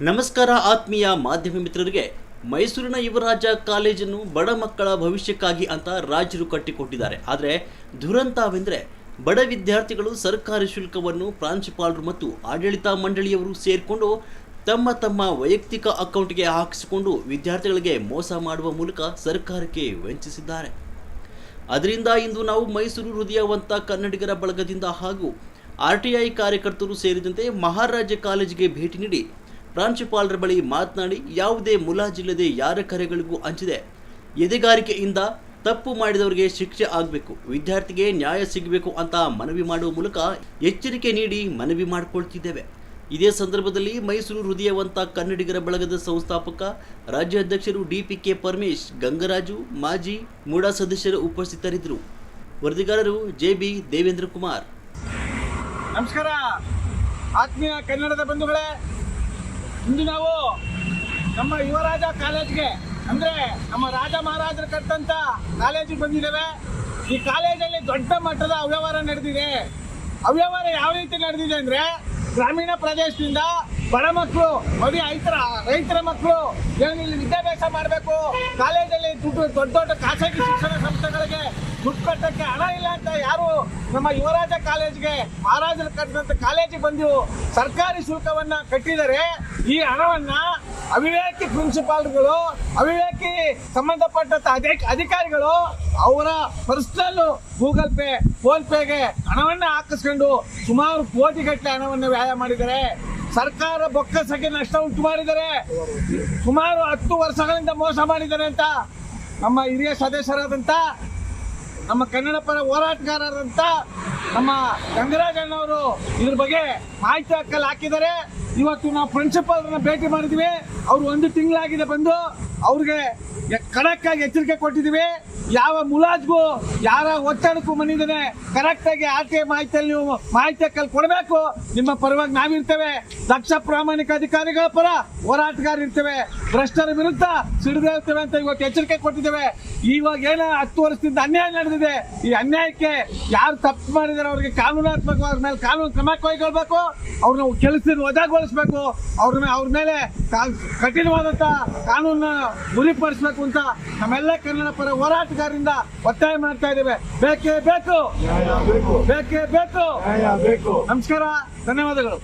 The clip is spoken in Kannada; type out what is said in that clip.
ನಮಸ್ಕಾರ ಆತ್ಮೀಯ ಮಾಧ್ಯಮ ಮಿತ್ರರಿಗೆ, ಮೈಸೂರಿನ ಯುವರಾಜ ಕಾಲೇಜನ್ನು ಬಡ ಮಕ್ಕಳ ಭವಿಷ್ಯಕ್ಕಾಗಿ ಅಂತ ರಾಜರು ಕಟ್ಟಿಕೊಟ್ಟಿದ್ದಾರೆ. ಆದರೆ ದುರಂತವೆಂದರೆ ಬಡ ವಿದ್ಯಾರ್ಥಿಗಳು ಸರ್ಕಾರಿ ಶುಲ್ಕವನ್ನು ಪ್ರಾಂಶುಪಾಲರು ಮತ್ತು ಆಡಳಿತ ಮಂಡಳಿಯವರು ಸೇರಿಕೊಂಡು ತಮ್ಮ ತಮ್ಮ ವೈಯಕ್ತಿಕ ಅಕೌಂಟ್ಗೆ ಹಾಕಿಸಿಕೊಂಡು ವಿದ್ಯಾರ್ಥಿಗಳಿಗೆ ಮೋಸ ಮಾಡುವ ಮೂಲಕ ಸರ್ಕಾರಕ್ಕೆ ವಂಚಿಸಿದ್ದಾರೆ. ಅದರಿಂದ ಇಂದು ನಾವು ಮೈಸೂರು ಹೃದಯವಂತ ಕನ್ನಡಿಗರ ಬಳಗದಿಂದ ಹಾಗೂ ಆರ್ ಟಿ ಐ ಕಾರ್ಯಕರ್ತರು ಸೇರಿದಂತೆ ಮಹಾರಾಜ ಕಾಲೇಜಿಗೆ ಭೇಟಿ ನೀಡಿ ಪ್ರಾಂಶುಪಾಲರ ಬಳಿ ಮಾತನಾಡಿ ಯಾವುದೇ ಮುಲಾಜಿಲ್ಲದೆ ಯಾರ ಕರೆಗಳಿಗೂ ಹಂಚಿದೆ ಎದೆಗಾರಿಕೆಯಿಂದ ತಪ್ಪು ಮಾಡಿದವರಿಗೆ ಶಿಕ್ಷೆ ಆಗಬೇಕು, ವಿದ್ಯಾರ್ಥಿಗೆ ನ್ಯಾಯ ಸಿಗಬೇಕು ಅಂತ ಮನವಿ ಮಾಡುವ ಮೂಲಕ ಎಚ್ಚರಿಕೆ ನೀಡಿ ಮನವಿ ಮಾಡಿಕೊಳ್ತಿದ್ದೇವೆ. ಇದೇ ಸಂದರ್ಭದಲ್ಲಿ ಮೈಸೂರು ಹೃದಯವಂತ ಕನ್ನಡಿಗರ ಬಳಗದ ಸಂಸ್ಥಾಪಕ, ರಾಜ್ಯಾಧ್ಯಕ್ಷರು ಡಿಪಿಕೆ ಪರಮೇಶ್, ಗಂಗರಾಜು, ಮಾಜಿ ಮೂಡಾ ಸದಸ್ಯರು ಉಪಸ್ಥಿತರಿದ್ದರು. ವರದಿಗಾರರು ಜೆ ಬಿ ದೇವೇಂದ್ರ ಕುಮಾರ್. ನಮಸ್ಕಾರ. ಆತ್ಮೀಯ ಕನ್ನಡದ ಬಂಧುಗಳೇ ಇಂದು ನಾವು ನಮ್ಮ ಯುವರಾಜ ಕಾಲೇಜ್ಗೆ, ಅಂದ್ರೆ ನಮ್ಮ ರಾಜ ಮಹಾರಾಜರು ಕಟ್ಟಂತ ಕಾಲೇಜಿಗೆ ಬಂದಿದ್ದೇವೆ. ಈ ಕಾಲೇಜಲ್ಲಿ ದೊಡ್ಡ ಮಟ್ಟದ ಅವ್ಯವಹಾರ ನಡೆದಿದೆ. ಅವ್ಯವಹಾರ ಯಾವ ರೀತಿ ನಡೆದಿದೆ ಅಂದ್ರೆ ಗ್ರಾಮೀಣ ಪ್ರದೇಶದಿಂದ ಬಡ ಮಕ್ಕಳು, ಬರೀ ರೈತರ ರೈತರ ಮಕ್ಕಳು ಏನಿಲ್ಲಿ ಇಲ್ಲಿ ವಿದ್ಯಾಭ್ಯಾಸ ಮಾಡಬೇಕು? ಕಾಲೇಜಲ್ಲಿ ದುಡ್ಡು, ದೊಡ್ಡ ದೊಡ್ಡ ಖಾಸಗಿ ಶಿಕ್ಷಣ ಸಂಸ್ಥೆಗಳಿಗೆ ದುಡ್ಡು ಕಟ್ಟಕ್ಕೆ ಹಣ ಇಲ್ಲ ಅಂತ ಯಾರು ನಮ್ಮ ಯುವರಾಜ ಕಾಲೇಜ್ಗೆ ಮಹಾರಾಜರು ಕಟ್ಟಿದಂತ ಕಾಲೇಜಿಗೆ ಬಂದು ಸರ್ಕಾರಿ ಶುಲ್ಕವನ್ನ ಕಟ್ಟಿದರೆ ಈ ಹಣವನ್ನ ಅವಿವೇಕಿ ಪ್ರಿನ್ಸಿಪಾಲ್ಗಳು, ಅವಿವೇಕಿ ಸಂಬಂಧಪಟ್ಟಂತ ಅಧಿಕ, ಅಧಿಕಾರಿಗಳು ಅವರ ಪರ್ಸನಲ್ ಗೂಗಲ್ ಪೇ ಫೋನ್ ಪೇಗೆ ಹಣವನ್ನ ಹಾಕಿಸ್ಕೊಂಡು ಸುಮಾರು ಕೋಟಿಗಟ್ಟಲೆ ಹಣವನ್ನು ವ್ಯಾಯ ಮಾಡಿದ್ದಾರೆ. ಸರ್ಕಾರ ಬೊಕ್ಕಸಕ್ಕೆ ನಷ್ಟ ಉಂಟು ಮಾಡಿದ್ದಾರೆ. ಸುಮಾರು ಹತ್ತು ವರ್ಷಗಳಿಂದ ಮೋಸ ಮಾಡಿದ್ದಾರೆ ಅಂತ ನಮ್ಮ ಹಿರಿಯ ಸದಸ್ಯರಾದಂತ ನಮ್ಮ ಕನ್ನಡ ಪರ ಹೋರಾಟಗಾರರಂತ ನಮ್ಮ ಗಂಗರಾಜಣ್ಣವರು ಇದ್ರ ಬಗ್ಗೆ ಮಾಹಿತಿ ಹಕ್ಕಲ್ಲಿ ಹಾಕಿದ್ದಾರೆ ಇವತ್ತು ನಾವು ಪ್ರಿನ್ಸಿಪಾಲ್ರನ್ನ ಭೇಟಿ ಮಾಡಿದ್ವಿ. ಅವ್ರು ಒಂದು ತಿಂಗಳಾಗಿದೆ ಬಂದು ಅವ್ರಿಗೆ ಖಡಕ್ಕಾಗಿ ಎಚ್ಚರಿಕೆ ಕೊಟ್ಟಿದ್ದೀವಿ. ಯಾವ ಮುಲಾಜ್ಗೂ ಯಾರ ಒತ್ತಡಕ್ಕೂ ಮಣಿದನೆ ಕರೆಕ್ಟ್ ಆಗಿ ಆರ್ ಟಿ ಐ ಮಾಹಿತಿಯಲ್ಲಿ ನೀವು ಮಾಹಿತಿ ಕಲ್ ಕೊಡಬೇಕು. ನಿಮ್ಮ ಪರವಾಗಿ ನಾವಿರ್ತೇವೆ. ದಕ್ಷ ಪ್ರಾಮಾಣಿಕ ಅಧಿಕಾರಿಗಳ ಪರ ಹೋರಾಟಗಾರ ಇರ್ತೇವೆ ಭ್ರಷ್ಟರ ವಿರುದ್ಧ ಸಿಡಿದೇಳ್ತೇವೆ ಅಂತ ಇವತ್ತು ಎಚ್ಚರಿಕೆ ಕೊಟ್ಟಿದ್ದೇವೆ. ಇವಾಗ ಏನೋ ಹತ್ತು ವರ್ಷದಿಂದ ಅನ್ಯಾಯ ನಡೆದಿದೆ. ಈ ಅನ್ಯಾಯಕ್ಕೆ ಯಾರು ತಪ್ಪು ಮಾಡಿದಾರೆ ಅವರಿಗೆ ಕಾನೂನಾತ್ಮಕ ಅವ್ರ ಮೇಲೆ ಕಾನೂನು ಕ್ರಮ ಕೈಗೊಳ್ಬೇಕು. ಅವ್ರನ್ನ ಕೆಲಸದ ವಜಾಗೊಳಿಸ್ಬೇಕು. ಅವ್ರ ಅವ್ರ ಮೇಲೆ ಕಠಿಣವಾದಂತ ಕಾನೂನ ಗುರಿಪಡಿಸ್ಬೇಕು ಅಂತ ನಮ್ಮೆಲ್ಲ ಕನ್ನಡ ಪರ ಹೋರಾಟಗಾರರಿಂದ ಒತ್ತಾಯ ಮಾಡ್ತಾ ಇದ್ದೇವೆ. ಬೇಕೇ ಬೇಕು. ಬೇಕೇ. ಬೇಕು. ನಮಸ್ಕಾರ. ಧನ್ಯವಾದಗಳು.